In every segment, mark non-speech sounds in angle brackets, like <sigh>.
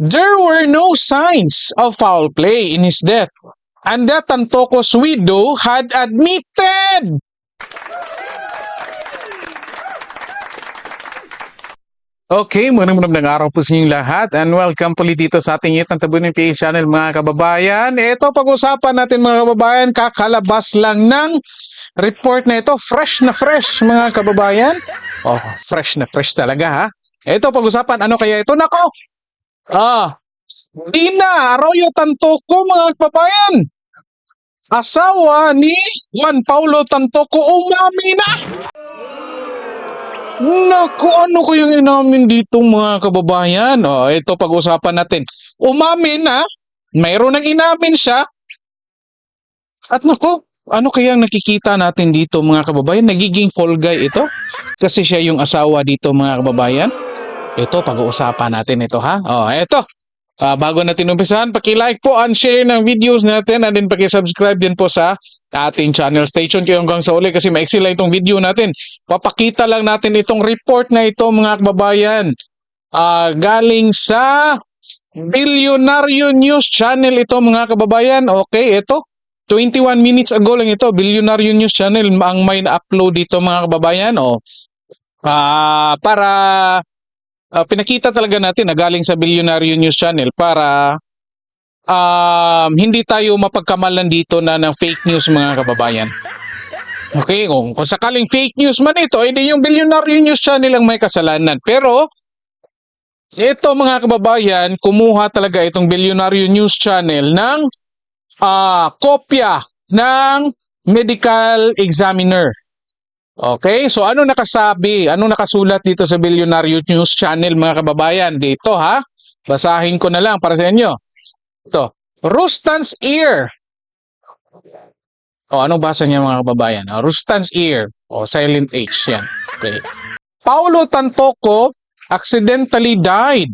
There were no signs of foul play in his death, and that Tantoko's widow had admitted. Okay, maraming maraming araw po sa inyong lahat and welcome po dito sa ating Itang Tabunin PH channel mga kababayan. Ito pag-usapan natin mga kababayan, kakalabas lang ng report na ito. Fresh na fresh mga kababayan. Oh, fresh na fresh talaga ha. Ito pag-usapan, ano kaya ito? Nako! Ah, Dina Arroyo Tantoko mga kababayan. Asawa ni Juan Paulo Tantoko umami na. Naku, ano ko yung inamin dito mga kababayan? Oh, ito pag-usapan natin. Umamin na, mayroon ng inamin siya. At naku, ano kayang nakikita natin dito mga kababayan? Nagiging fall guy ito? Kasi siya yung asawa dito mga kababayan. Ito, pag-uusapan natin ito ha. Oh, ito. Ah, bago natin umpisahan, paki-like po and share ng videos natin and then paki-subscribe din po sa ating channel. Stay tuned kayo hanggang sa uli kasi maiksi lang itong video natin. Papakita lang natin itong report na ito mga kababayan. Ah, galing sa Billionario News Channel ito mga kababayan. Okay, ito. 21 minutes ago lang ito, Billionario News Channel ang may na-upload dito mga kababayan. O, ah para ah, pinakita talaga natin na galing sa Billionario News Channel para um, hindi tayo mapagkamalan dito na ng fake news mga kababayan. Okay, kung, kung sakaling fake news man ito, hindi yung Billionaire News Channel ang may kasalanan. Pero, ito mga kababayan, kumuha talaga itong Billionaire News Channel ng ah, kopya ng medical examiner. Okay, so ano nakasabi? Ano nakasulat dito sa Billionaire News Channel mga kababayan? Dito ha, basahin ko na lang para sa inyo. Ito, Rustan's ear. O, anong basa niya mga kababayan? Rustan's ear. O, silent H yan. Okay. Paulo Tantoco accidentally died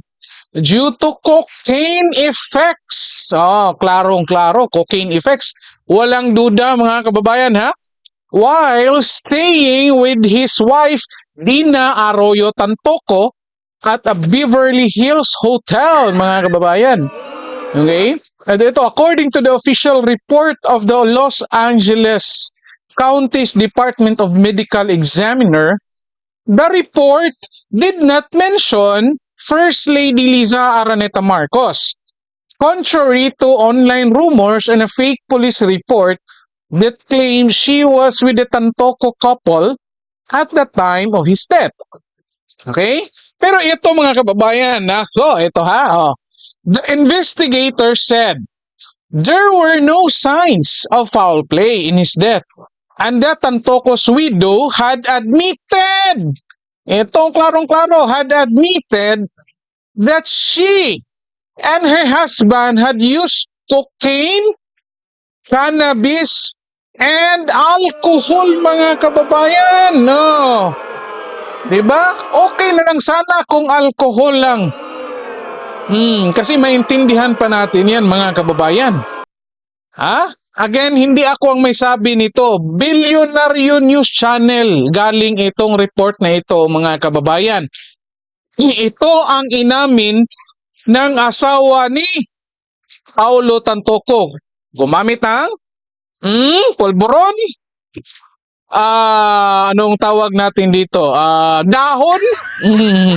due to cocaine effects. Oh, klarong-klaro, cocaine effects. Walang duda mga kababayan ha. While staying with his wife Dina Arroyo Tantoco at a Beverly Hills hotel mga kababayan. Okay? And ito, according to the official report of the Los Angeles County's Department of Medical Examiner, the report did not mention First Lady Liza Araneta Marcos. Contrary to online rumors and a fake police report that claims she was with the Tantoco couple at the time of his death. Okay? Pero ito mga kababayan, nako, ito ha, oh. The investigator said there were no signs of foul play in his death and that Tantoco's widow had admitted, itong klarong-klaro, had admitted that she and her husband had used cocaine, cannabis, and alcohol mga kababayan. No. 'Di ba? Okay na lang sana kung alcohol lang. Hmm, kasi maintindihan pa natin 'yan mga kababayan. Ha? Again, hindi ako ang may sabi nito. Billionaire News Channel galing itong report na ito mga kababayan. Ito ang inamin ng asawa ni Paulo Tantoco. Gumamit ng mm, polvoron. Ah, anong tawag natin dito? Ah, dahon mm,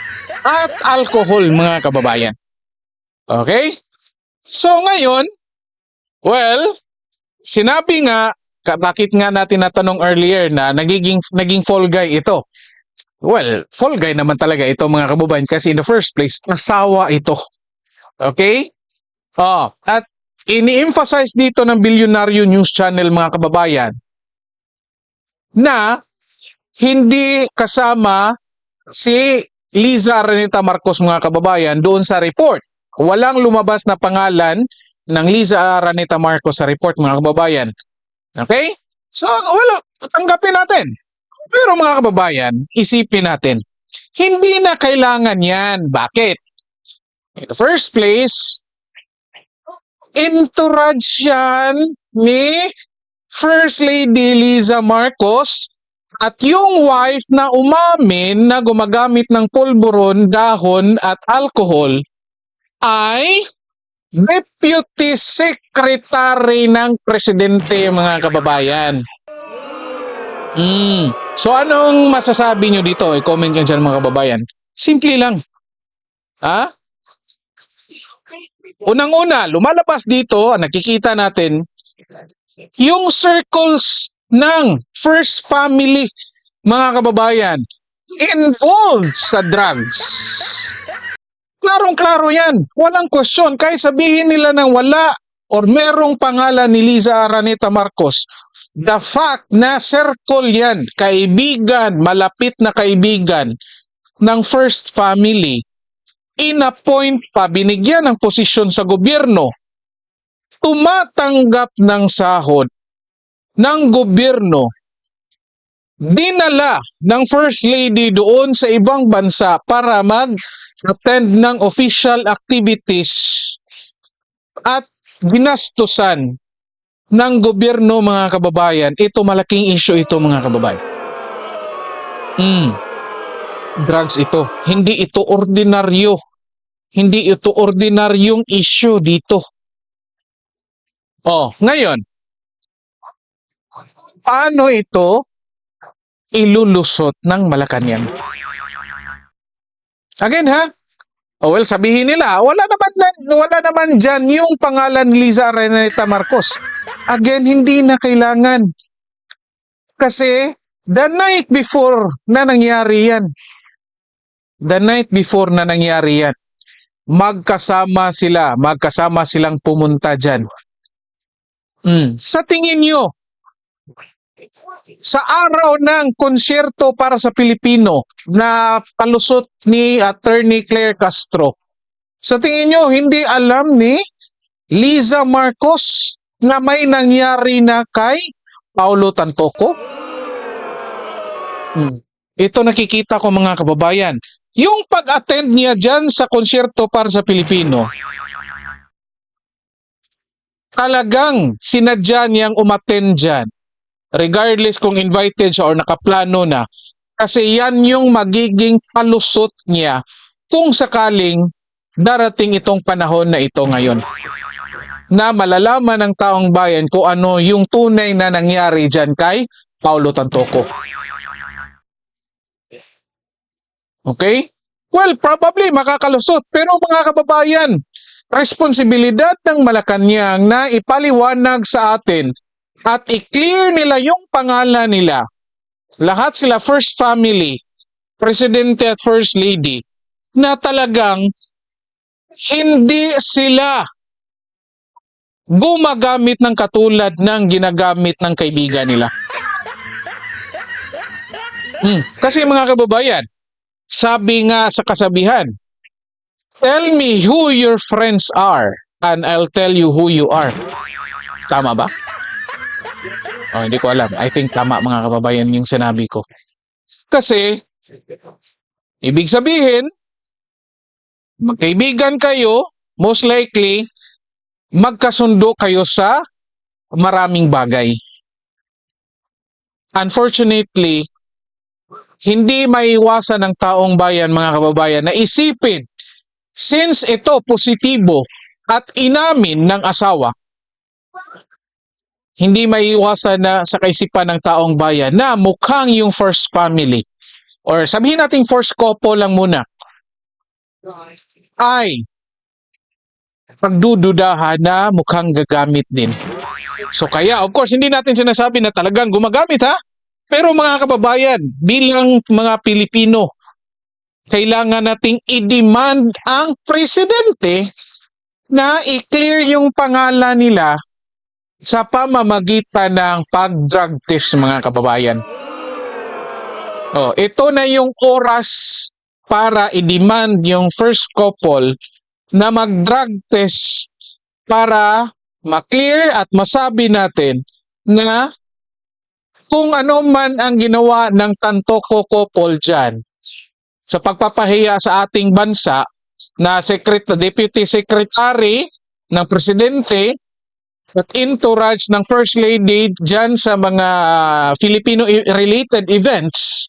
<laughs> at alcohol mga kababayan. Okay? So ngayon, well, sinabi nga bakit nga natin natanong earlier na nagiging naging fall guy ito. Well, fall guy naman talaga ito mga kababayan kasi in the first place, asawa ito. Okay? Oh, at ini-emphasize dito ng Billionaire News Channel mga kababayan na hindi kasama si Liza Renita Marcos mga kababayan doon sa report. Walang lumabas na pangalan ng Liza Araneta Marcos sa report mga kababayan. Okay? So, wala, tanggapin natin. Pero mga kababayan, isipin natin, hindi na kailangan yan. Bakit? In the first place, entourage ni First Lady Liza Marcos at yung wife na umamin na gumagamit ng pulburon, dahon at alcohol ay Deputy Secretary ng Presidente, mga kababayan. Mm. So, anong masasabi nyo dito? I-comment nyo dyan, mga kababayan. Simple lang. Ha? Unang-una, lumalabas dito, nakikita natin, yung circles ng first family, mga kababayan, involved sa drugs. Klarong-klaro yan. Walang question. Kahit sabihin nila ng wala or merong pangalan ni Liza Araneta Marcos, the fact na circle yan, kaibigan, malapit na kaibigan ng first family, inappoint pa, binigyan ng posisyon sa gobyerno, tumatanggap ng sahod ng gobyerno, dinala ng First Lady doon sa ibang bansa para mag-attend ng official activities at ginastusan ng gobyerno mga kababayan. Ito malaking issue ito mga kababayan. Mm. Drugs ito. Hindi ito ordinaryo. Hindi ito ordinaryong issue dito. Oh, ngayon, paano ito ilulusot ng Malacanang? Again ha? Oh, well, sabihin nila, wala naman na- wala naman diyan yung pangalan ni Liza Araneta Marcos. Again, hindi na kailangan. Kasi the night before na nangyari yan. The night before na nangyari yan. Magkasama sila, magkasama silang pumunta diyan. Mm. Sa tingin nyo, sa araw ng konsyerto para sa Pilipino na palusot ni Attorney Claire Castro, sa tingin nyo, hindi alam ni Liza Marcos na may nangyari na kay Paulo Tantoco? Hmm. Ito nakikita ko mga kababayan. Yung pag-attend niya dyan sa konsyerto para sa Pilipino, talagang sinadya niyang umattend dyan regardless kung invited siya or nakaplano na, kasi yan yung magiging palusot niya kung sakaling darating itong panahon na ito ngayon. Na malalaman ng taong bayan kung ano yung tunay na nangyari dyan kay Paulo Tantoco. Okay? Well, probably makakalusot. Pero mga kababayan, responsibilidad ng Malacanang na ipaliwanag sa atin at i-clear nila yung pangalan nila. Lahat sila first family, presidente at first lady, na talagang hindi sila gumagamit ng katulad ng ginagamit ng kaibigan nila. Hmm. Kasi mga kababayan, sabi nga sa kasabihan, tell me who your friends are and I'll tell you who you are. Tama ba? Oh, hindi ko alam. I think tama mga kababayan yung sinabi ko. Kasi, ibig sabihin, magkaibigan kayo, most likely, magkasundo kayo sa maraming bagay. Unfortunately, hindi maiwasan ng taong bayan, mga kababayan, na isipin, since ito positibo at inamin ng asawa, hindi maiwasan na sa kaisipan ng taong bayan na mukhang yung first family or sabihin natin first couple lang muna ay pagdududahan na mukhang gagamit din. So kaya of course hindi natin sinasabi na talagang gumagamit ha. Pero mga kababayan, bilang mga Pilipino, kailangan nating i-demand ang presidente na i-clear yung pangalan nila sa pamamagitan ng pag-drug test mga kababayan. Oh, ito na yung oras para i-demand yung first couple na mag-drug test para ma-clear at masabi natin na kung ano man ang ginawa ng Tantoko couple dyan sa pagpapahiya sa ating bansa na secret, deputy secretary ng presidente at entourage ng First Lady dyan sa mga Filipino-related events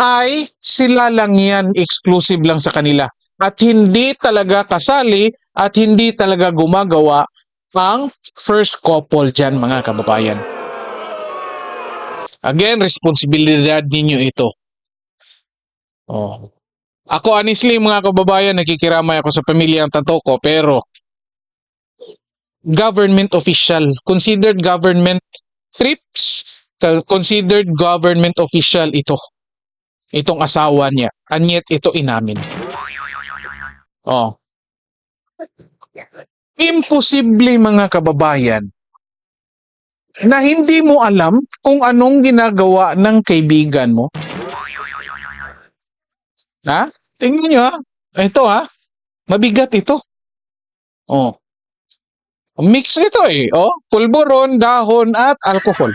ay sila lang yan, exclusive lang sa kanila. at hindi talaga kasali at hindi talaga gumagawa ang first couple dyan mga kababayan. Again, responsibilidad ninyo ito. Oh. Ako honestly mga kababayan, nakikiramay ako sa pamilyang Tantoko pero government official, considered government trips, considered government official ito. Itong asawa niya. And yet ito inamin. Oh. Imposible mga kababayan na hindi mo alam kung anong ginagawa ng kaibigan mo. Ha? Tingnan nyo ha. Ito ha. Mabigat ito. Oh. Mix ito eh. Oh, pulburon, dahon at alcohol.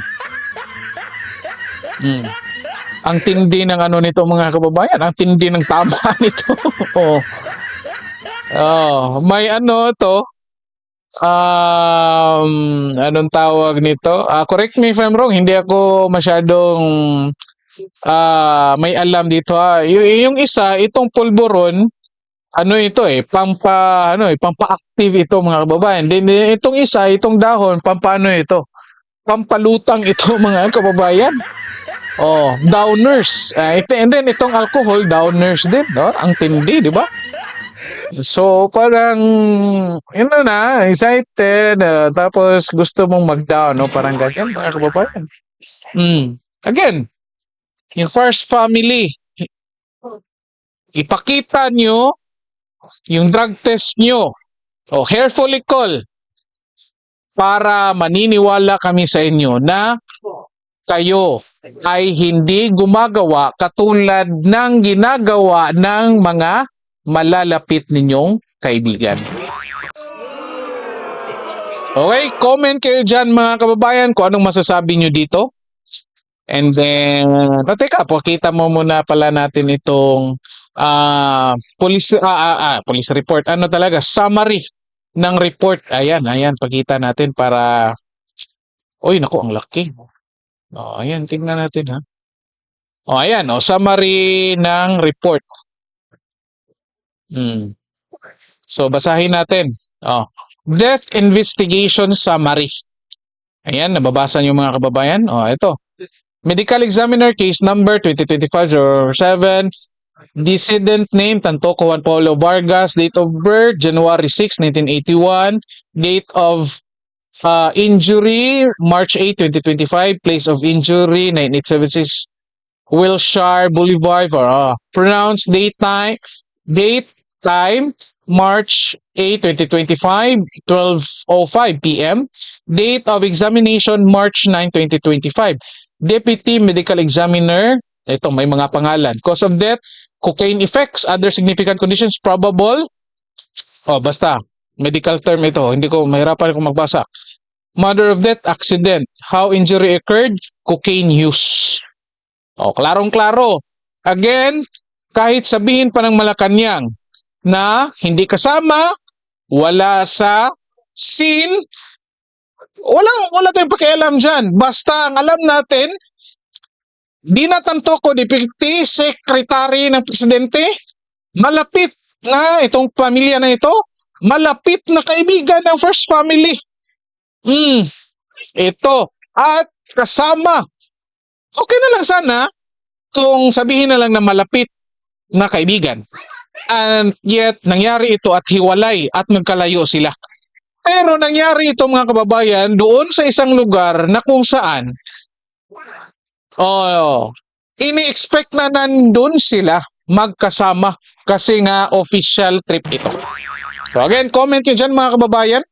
Mm. Ang tindi ng ano nito mga kababayan, ang tindi ng tama <laughs> nito. oh. Oh, may ano to. Um, anong tawag nito? Ah, correct me if I'm wrong, hindi ako masyadong ah may alam dito ha. Y- yung isa, itong pulburon, ano ito eh, pampa, ano eh, pampa-active ito mga kababayan. Then itong isa, itong dahon, pampano ito? Pampalutang ito <laughs> mga kababayan. Oh, downers. Ah, ito, and then itong alcohol, downers din, no? Ang tindi, di ba? So, parang, yun na na, excited, ah, tapos gusto mong mag-down, no? Parang ganyan, mga kababayan. Mm. Again, yung first family, ipakita nyo yung drug test nyo o hair follicle para maniniwala kami sa inyo na kayo ay hindi gumagawa katulad ng ginagawa ng mga malalapit ninyong kaibigan. Okay, comment kayo dyan mga kababayan kung anong masasabi nyo dito. And then, no, teka, pakita mo muna pala natin itong ah police, ah, ah, ah, police report. Ano talaga? Summary ng report. Ayan, ayan, pakita natin para... Uy, naku, ang laki. Oh, ayan, tingnan natin ha. Oh, ayan, oh, summary ng report. Hmm. So, basahin natin. Oh, Death Investigation Summary. Ayan, nababasa niyo mga kababayan. Oh, ito. Medical Examiner Case Number 2025-07 Decedent name, Tantoko Juan Paulo Vargas. Date of birth, January 6, 1981. Date of uh, injury, March 8, 2025. Place of injury, 9876 Wilshire Boulevard. For, uh, pronounced date time, date time, March 8, 2025, 12.05 p.m. Date of examination, March 9, 2025. Deputy Medical Examiner, ito may mga pangalan. Cause of death, cocaine effects, other significant conditions, probable. Oh, basta. Medical term ito. Hindi ko, mahirapan akong magbasa. Mother of death, accident. How injury occurred, cocaine use. Oh, klarong-klaro. Again, kahit sabihin pa ng Malacanang na hindi kasama, wala sa scene, walang, wala tayong pakialam dyan. Basta ang alam natin, Dinatanto ko Deputy Secretary ng Presidente, malapit na itong pamilya na ito, malapit na kaibigan ng First Family. Hmm, ito. At kasama. Okay na lang sana kung sabihin na lang na malapit na kaibigan. And yet, nangyari ito at hiwalay at magkalayo sila. Pero nangyari ito mga kababayan doon sa isang lugar na kung saan Oh, ini-expect na nandun sila magkasama kasi nga official trip ito. So again, comment nyo dyan mga kababayan.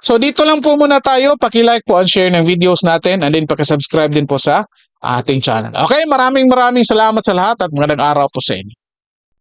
So dito lang po muna tayo. Paki-like po and share ng videos natin and then paki-subscribe din po sa ating channel. Okay, maraming maraming salamat sa lahat at magandang araw po sa inyo.